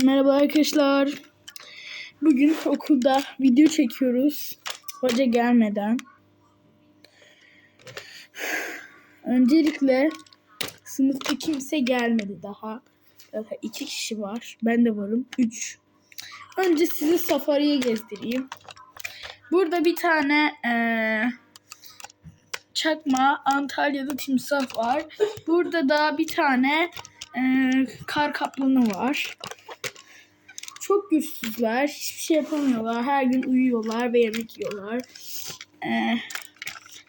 Merhaba arkadaşlar. Bugün okulda video çekiyoruz. Hoca gelmeden. Öncelikle sınıfta kimse gelmedi daha. Zaten iki kişi var. Ben de varım. Üç. Önce sizi safariye gezdireyim. Burada bir tane eee, çakma Antalya'da timsah var. Burada da bir tane eee, kar kaplanı var. Çok güçsüzler. Hiçbir şey yapamıyorlar. Her gün uyuyorlar ve yemek yiyorlar. Eee,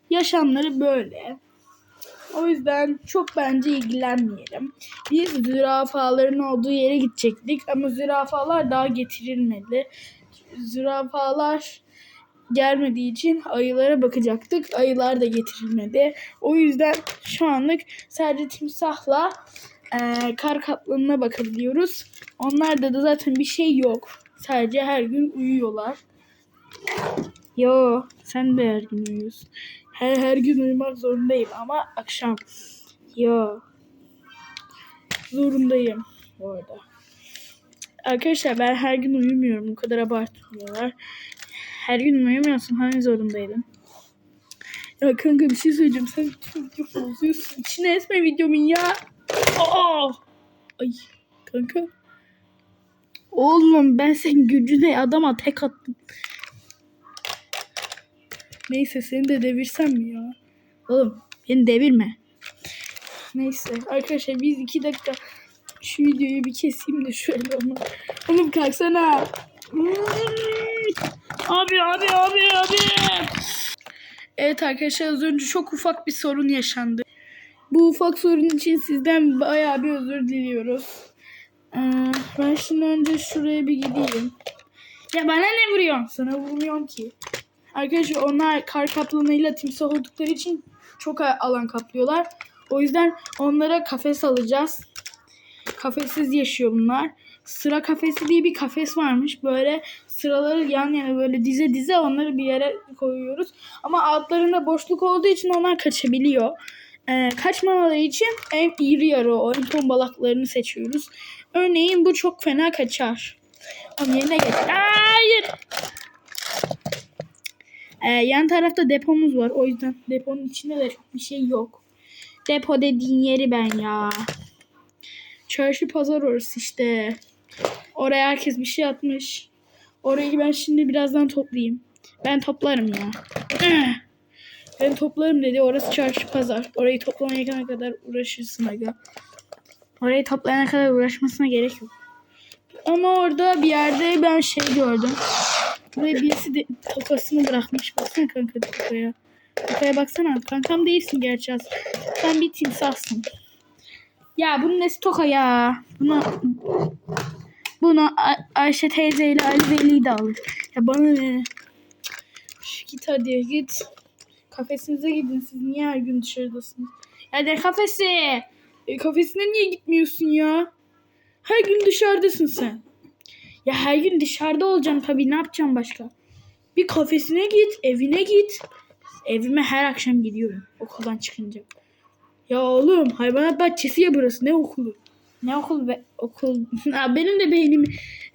yaşamları böyle. O yüzden çok bence ilgilenmeyelim. Biz zürafaların olduğu yere gidecektik ama zürafalar daha getirilmedi. Zürafalar gelmediği için ayılara bakacaktık. Ayılar da getirilmedi. O yüzden şu anlık sadece timsahla eee, kar kaplanına bakabiliyoruz. Onlarda da zaten bir şey yok. Sadece her gün uyuyorlar. Yo, sen de her gün uyuyorsun. Her, her gün uyumak zorundayım ama akşam. Yo. Zorundayım bu arada. Arkadaşlar ben her gün uyumuyorum. Bu kadar abartmıyorlar. Her gün uyumuyorsun. Hani zorundaydın? Ya kanka bir şey söyleyeceğim. Sen tüm video bozuyorsun. İçine etme videomun ya. Aa! Ay kanka. Oğlum ben senin gücüne adama tek attım. Neyse seni de devirsem mi ya? Oğlum beni devirme. Neyse arkadaşlar biz iki dakika şu videoyu bir keseyim de şöyle onu. Oğlum kalksana. Abi abi abi abi. Evet arkadaşlar az önce çok ufak bir sorun yaşandı. Bu ufak sorun için sizden bayağı bir özür diliyoruz. Ee, ben şimdi önce şuraya bir gideyim. Ya bana ne vuruyorsun? Sana vurmuyorum ki. Arkadaşlar onlar kar kaplanıyla timsah oldukları için çok alan kaplıyorlar. O yüzden onlara kafes alacağız. Kafessiz yaşıyor bunlar. Sıra kafesi diye bir kafes varmış. Böyle sıraları yan yana böyle dize dize onları bir yere koyuyoruz. Ama altlarında boşluk olduğu için onlar kaçabiliyor. Ee, kaçmamaları için en iri yarı o en ton balaklarını seçiyoruz. Örneğin bu çok fena kaçar. Onun yerine geç. Hayır. Ee, yan tarafta depomuz var. O yüzden deponun içinde de çok bir şey yok. Depo dediğin yeri ben ya. Çarşı pazar orası işte. Oraya herkes bir şey atmış. Orayı ben şimdi birazdan toplayayım. Ben toplarım ya. Ben toplarım dedi. Orası çarşı pazar. Orayı toplamaya kadar uğraşırsın aga. Orayı toplayana kadar uğraşmasına gerek yok. Ama orada bir yerde ben şey gördüm. Buraya birisi de tokasını bırakmış. Baksana kanka tokaya. Tokaya baksana. Kankam değilsin gerçi az. Sen bir timsahsın. Ya bunun nesi toka ya? Bunu bunu Ay- Ayşe teyzeyle Ali Veli de alır. Ya bana ne? Git hadi git. Kafesinize gidin. Siz niye her gün dışarıdasınız? Ya ne kafesi? E, kafesine niye gitmiyorsun ya? Her gün dışarıdasın sen. Ya her gün dışarıda olacaksın tabii. Ne yapacağım başka? Bir kafesine git, evine git. Evime her akşam gidiyorum okuldan çıkınca. Ya oğlum hayvanat bahçesi ya burası. Ne okulu? Ne okul be okul. Benim de beynim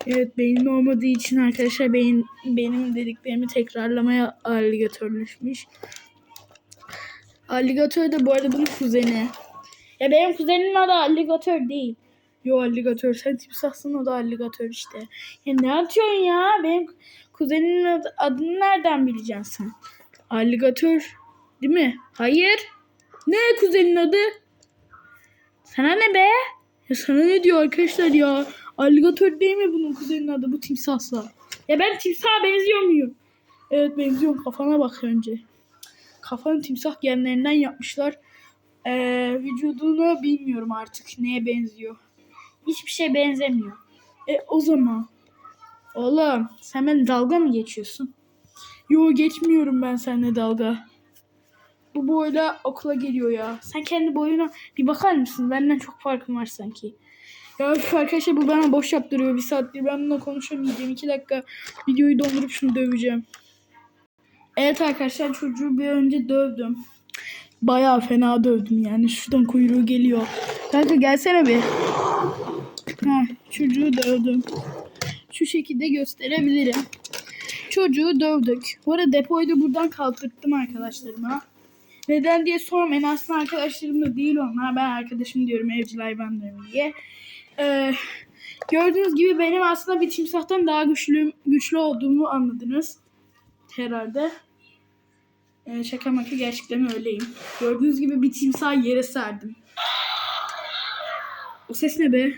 evet beynim olmadığı için arkadaşlar beyin benim dediklerimi tekrarlamaya alligatörleşmiş. Alligatör de bu arada bunun kuzeni. Ya benim kuzenimin adı alligatör değil. Yo alligatör sen timsahsın o da alligatör işte. Ya ne atıyorsun ya? Benim kuzenimin adı, adını nereden bileceksin sen? Alligatör değil mi? Hayır. Ne kuzenin adı? Sana ne be? Ya sana ne diyor arkadaşlar ya? Alligatör değil mi bunun kuzenin adı? Bu timsahsa. Ya ben timsaha benziyor muyum? Evet benziyorum. Kafana bak önce. Kafanı timsah genlerinden yapmışlar. Ee, vücudunu bilmiyorum artık neye benziyor. Hiçbir şey benzemiyor. E o zaman. Oğlum sen benimle dalga mı geçiyorsun? Yo geçmiyorum ben seninle dalga. Bu boyla okula geliyor ya. Sen kendi boyuna bir bakar mısın? Benden çok farkın var sanki. Ya arkadaşlar bu bana boş yaptırıyor. Bir saattir ben bununla konuşamayacağım. İki dakika videoyu dondurup şunu döveceğim. Evet arkadaşlar çocuğu bir önce dövdüm. Bayağı fena dövdüm yani. Şuradan kuyruğu geliyor. Kanka gelsene bir. Ha, çocuğu dövdüm. Şu şekilde gösterebilirim. Çocuğu dövdük. Bu arada depoyu da buradan kaldırttım arkadaşlarıma. Neden diye sormayın. Aslında arkadaşlarım da değil onlar. Ben arkadaşım diyorum evcil hayvan diye. Ee, gördüğünüz gibi benim aslında bir timsahtan daha güçlü güçlü olduğumu anladınız. Herhalde. Ee, şaka maka gerçekten öyleyim. Gördüğünüz gibi bir timsah yere serdim. O ses ne be?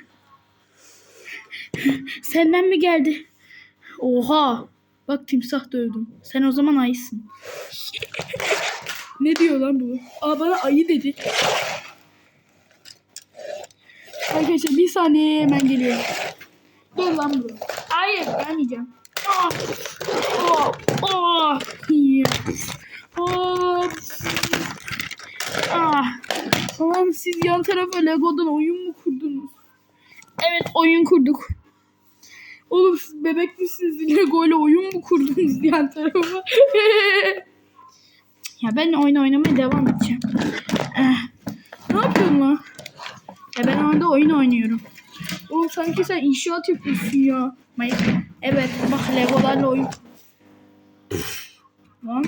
Senden mi geldi? Oha! Bak timsah dövdüm. Sen o zaman ayısın. ne diyor lan bu? Aa bana ayı dedi. Arkadaşlar bir saniye hemen geliyorum. Dur lan bu. Hayır gelmeyeceğim. Ah! Oh! Oh! Ya. Oh! Ah! Tamam siz yan tarafa Lego'dan oyun mu kurdunuz? Evet oyun kurduk. Oğlum siz bebek misiniz? Lego ile oyun mu kurdunuz yan tarafa? ya ben oyun oynamaya devam edeceğim. Eh, ne yapıyorsun lan? Ya ben orada oyun oynuyorum. Oğlum sanki sen inşaat yapıyorsun ya. Evet bak Legolarla oyun. Lan.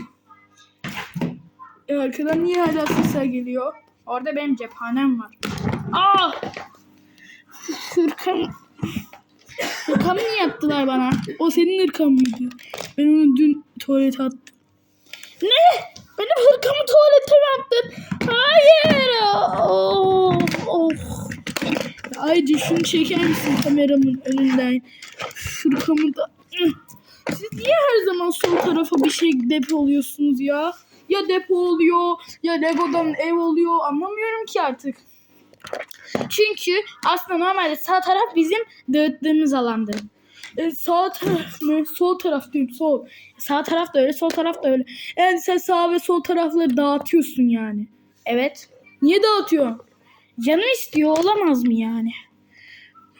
E, arkadan niye hala sesler geliyor? Orada benim cephanem var. Aa! Hırkam. Hırkam niye yaptılar bana? O senin hırkan mıydı? Ben onu dün tuvalete attım. Ne? Benim hırkamı tuvalete mi attın? Hayır. Of, of. Ayrıca şunu çeker misin kameramın önünden? Hırkamı da... Siz niye her zaman sol tarafa bir şey depoluyorsunuz ya? Ya depo oluyor ya Lego'dan ev oluyor anlamıyorum ki artık. Çünkü aslında normalde sağ taraf bizim dağıttığımız alandı. E, sağ taraf mı? Sol taraf diyorum sol. Sağ taraf da öyle sol taraf da öyle. Yani sen sağ ve sol tarafları dağıtıyorsun yani. Evet. Niye dağıtıyorsun? Canım istiyor olamaz mı yani?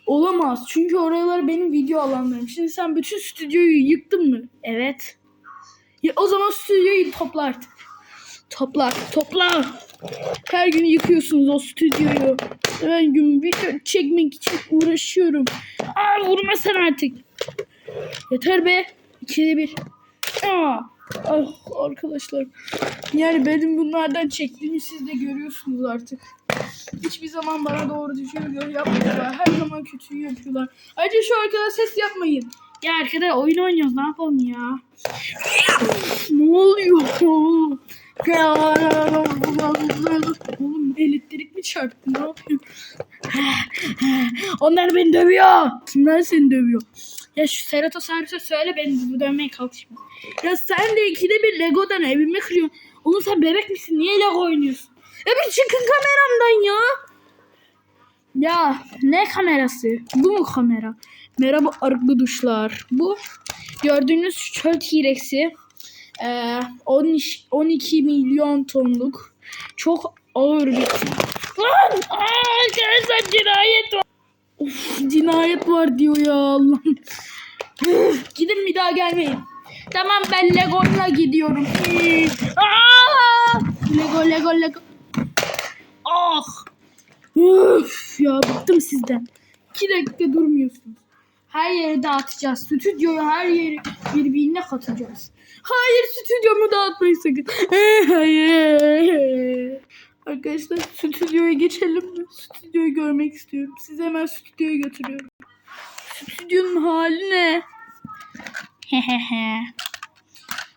Olamaz. Çünkü oralar benim video alanlarım. Şimdi sen bütün stüdyoyu yıktın mı? Evet. Ya o zaman stüdyoyu topla artık. Topla, topla. Her gün yıkıyorsunuz o stüdyoyu. Her gün video çekmek için uğraşıyorum. Aa vurma sen artık. Yeter be. İkide bir. Aa. Ah arkadaşlar. Yani benim bunlardan çektiğimi siz de görüyorsunuz artık. Hiçbir zaman bana doğru düzgün göre yapmıyorlar. Her zaman kötüyü yapıyorlar. Ayrıca şu arkada ses yapmayın. Ya arkada oyun oynuyoruz. Ne yapalım ya? ne oluyor? Oğlum elektrik mi çarptı? Ne yapıyorsun? Onlar beni dövüyor. Kimler seni dövüyor? Ya şu Ceratossaurus'a söyle beni dövmeye kalkışma. Ya sen de ikide bir Lego'dan evimi kırıyorsun. Oğlum sen bebek misin? Niye Lego oynuyorsun? Ya bir çıkın kameramdan ya. Ya ne kamerası? Bu mu kamera? Merhaba arkadaşlar. Bu gördüğünüz çöl ee, 13 12 milyon tonluk çok ağır bir Lan! Arkadaşlar cinayet var. Of, cinayet var diyor ya Allah'ım. Gidin bir daha gelmeyin. Tamam ben Lego'yla gidiyorum. Aa! Lego Lego Lego. Ah! Üf, ya bıktım sizden. İki dakika durmuyorsunuz. Her yeri dağıtacağız. Stüdyoyu her yeri birbirine katacağız. Hayır stüdyomu dağıtmayın sakın. Hayır. Arkadaşlar stüdyoya geçelim? Stüdyoyu görmek istiyorum. Sizi hemen stüdyoya götürüyorum. Stüdyonun hali ne?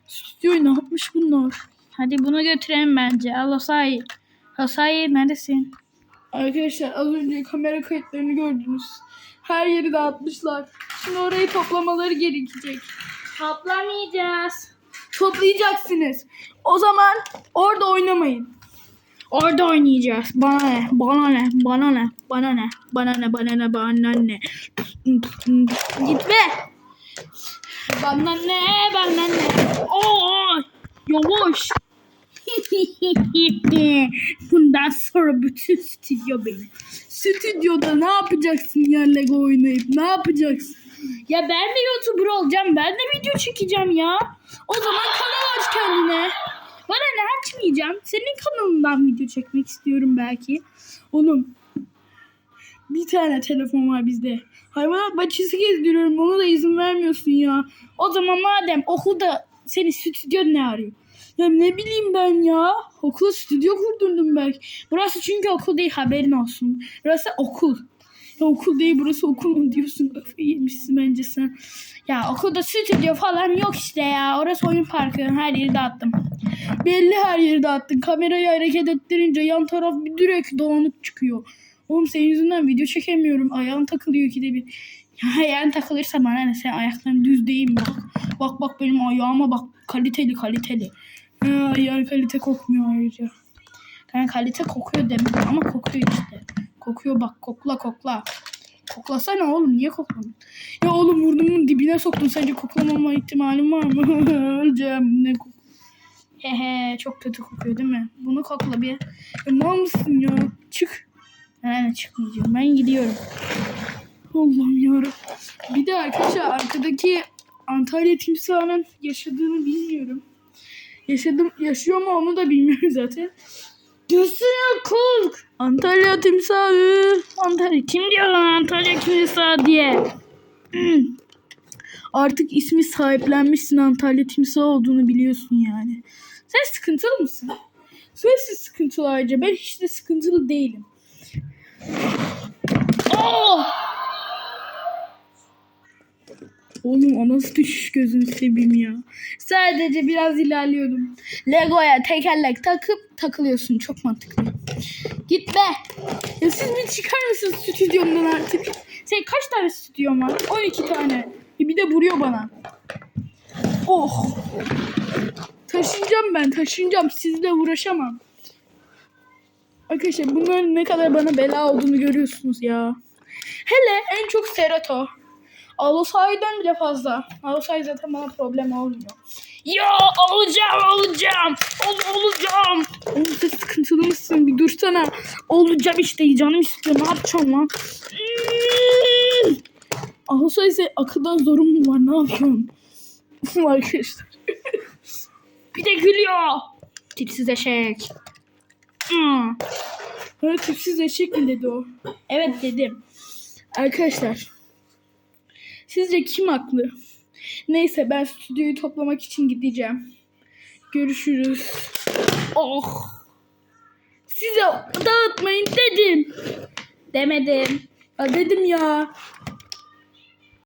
Stüdyoyu ne yapmış bunlar? Hadi bunu götürelim bence. Al Osayi. Osayi neredesin? Arkadaşlar az önce kamera kayıtlarını gördünüz. Her yeri dağıtmışlar. Şimdi orayı toplamaları gerekecek. Toplamayacağız. Toplayacaksınız. O zaman orada oynamayın. Orada oynayacağız. Bana ne? Bana ne? Bana ne? Bana ne? Bana ne? Bana ne? Bana ne? Gitme. Bana ne? Bana ne? Oo! Yavaş. Bundan sonra bütün stüdyo benim. Stüdyoda ne yapacaksın ya Lego oynayıp? Ne yapacaksın? Ya ben de YouTuber olacağım. Ben de video çekeceğim ya. O zaman kanal aç kendine. Bana ne açmayacağım. Senin kanalından video çekmek istiyorum belki. Oğlum Bir tane telefon var bizde. Hayvanat bahçesi gezdiriyorum. Ona da izin vermiyorsun ya. O zaman madem okulda seni stüdyo ne arıyor? Ya ne bileyim ben ya. Okula stüdyo kurdurdum belki. Burası çünkü okul değil haberin olsun. Burası okul. Ya okul değil burası okul mu diyorsun kafayı yemişsin bence sen. Ya okulda stüdyo falan yok işte ya. Orası oyun parkı. Her yeri dağıttım. Belli her yeri dağıttın. Kamerayı hareket ettirince yan taraf bir direkt dolanıp çıkıyor. Oğlum senin yüzünden video çekemiyorum. Ayağım takılıyor ikide bir. Ya ayağın takılırsa bana ne? Sen ayakların düz değil mi? Bak, bak bak benim ayağıma bak. Kaliteli kaliteli. Ha, kalite kokmuyor ayrıca. Yani kalite kokuyor demek ama kokuyor işte. Kokuyor bak kokla kokla. Koklasana oğlum niye kokladın? Ya oğlum burnumun dibine soktun sence koklamama ihtimalim var mı? Öleceğim ne kok. Hehe çok kötü kokuyor değil mi? Bunu kokla bir. Ya mal mısın ya? Çık. Yani çıkmayacağım. Ben gidiyorum. Allah'ım yarabbim. Bir de arkadaşlar arkadaki Antalya timsahının yaşadığını bilmiyorum. Yaşadım, yaşıyor mu onu da bilmiyorum zaten. Göğsüne kork. Antalya timsahı. Antalya kim diyor lan Antalya timsahı diye. Artık ismi sahiplenmişsin Antalya timsahı olduğunu biliyorsun yani. Sen sıkıntılı mısın? Sensiz sıkıntılı ayrıca. Ben hiç de sıkıntılı değilim. Oh! Oğlum o nasıl düşüş gözünü seveyim ya. Sadece biraz ilerliyordum. Lego'ya tekerlek takıp takılıyorsun. Çok mantıklı. Git be. Ya siz bir çıkar mısınız stüdyomdan artık? Senin kaç tane stüdyon var? 12 tane. E Bir de vuruyor bana. Oh. Taşınacağım ben taşınacağım. Sizle uğraşamam. Arkadaşlar bunların ne kadar bana bela olduğunu görüyorsunuz ya. Hele en çok Serato. Alosay'dan bile fazla. Alosay zaten bana problem olmuyor. Ya olacağım olacağım. Ol, olacağım. Oğlum sen sıkıntılı mısın? Bir dursana. Olacağım işte canım istiyor. Ne yapacağım lan? Hmm. Alosay ise akıldan zorun mu var? Ne yapıyorsun? Arkadaşlar. bir de gülüyor. Tipsiz eşek. Hmm. Bana tipsiz eşek mi dedi o? Evet dedim. Arkadaşlar. Sizce kim haklı? Neyse ben stüdyoyu toplamak için gideceğim. Görüşürüz. Oh. Size dağıtmayın dedim. Demedim. Ya dedim ya.